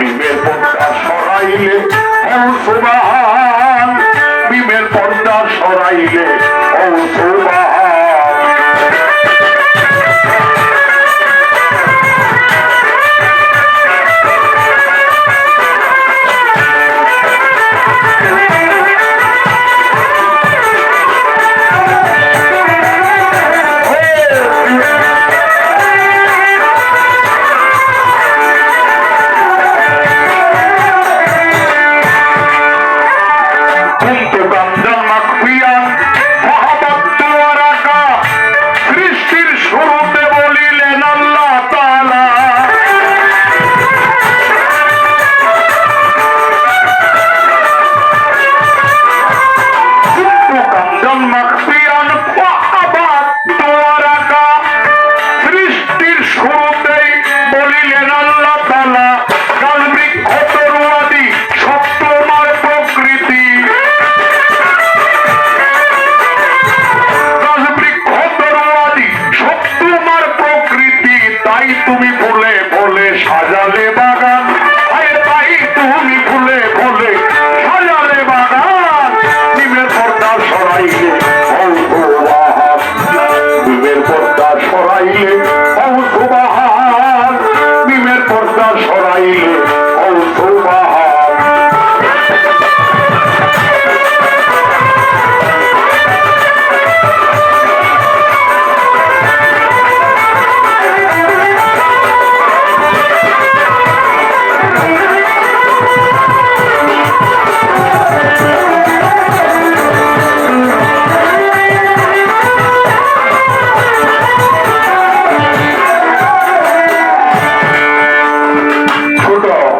বিবেক সরাইলে সুবাহ সাজালে বা দ্রুত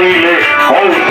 চাইলে অল্প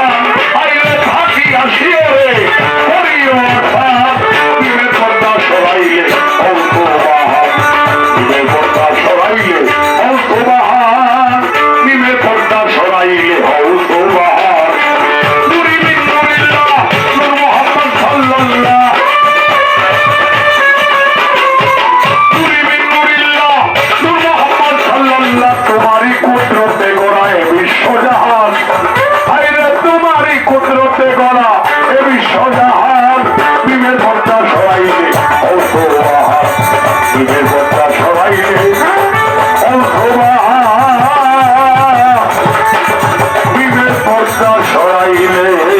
Amen.